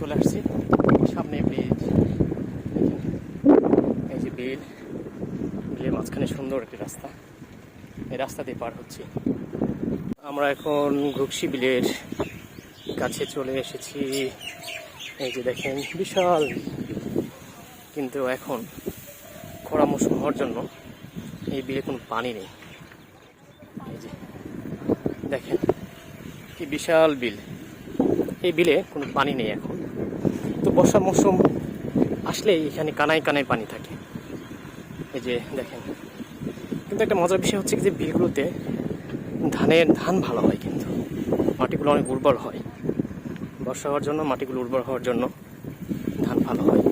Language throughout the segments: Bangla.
চলে আসছি। সামনে ব্রিজ এই যে বিল বিলের মাঝখানে সুন্দর একটি রাস্তা। এই রাস্তা দিয়ে পার হচ্ছি। আমরা এখন ঘুকসি বিলের কাছে চলে এসেছি। এই যে দেখেন, বিশাল। কিন্তু এখন খরা মৌসুম হওয়ার জন্য এই বিলে কোনো পানি নেই। এই যে দেখেন, কি বিশাল বিল। এই বিলে কোনো পানি নেই এখন। তো বর্ষা মৌসুম আসলেই এখানে কানায় কানায় পানি থাকে। এই যে দেখেন। কিন্তু একটা মজার বিষয় হচ্ছে যে বিলগুলোতে ধানের ধান ভালো হয় কিন্তু। মাটিগুলো অনেক উর্বর হয়। বর্ষা হওয়ার জন্য মাটিগুলো উর্বর হওয়ার জন্য ধান ভালো হয়।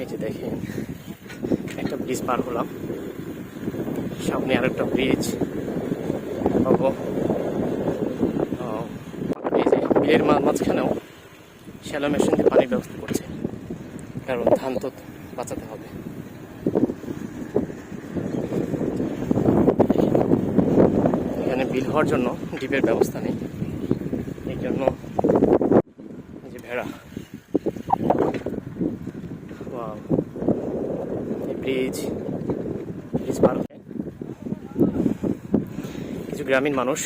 এই যে দেখেন, একটা ব্রিজ পার হলাম। সামনে আর একটা ব্রিজ যে বিলের মাঝখানেও শ্যালো মেশিন দিয়ে পানির ব্যবস্থা করছে। কারণ ধান তো বাঁচাতে হবে। এখানে বিল হওয়ার জন্য ডিপের ব্যবস্থা নেই। এই জন্য যে ভেড়া. ব্রিজ ব্রিজ পার কিছু গ্রামীণ মানুষ,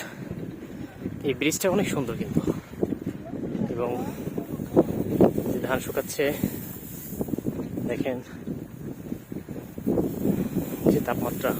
এই ব্রিজটা অনেক সুন্দর কিন্তু। এবং ধান শুকাচ্ছে। দেখেন যে তাপমাত্রা।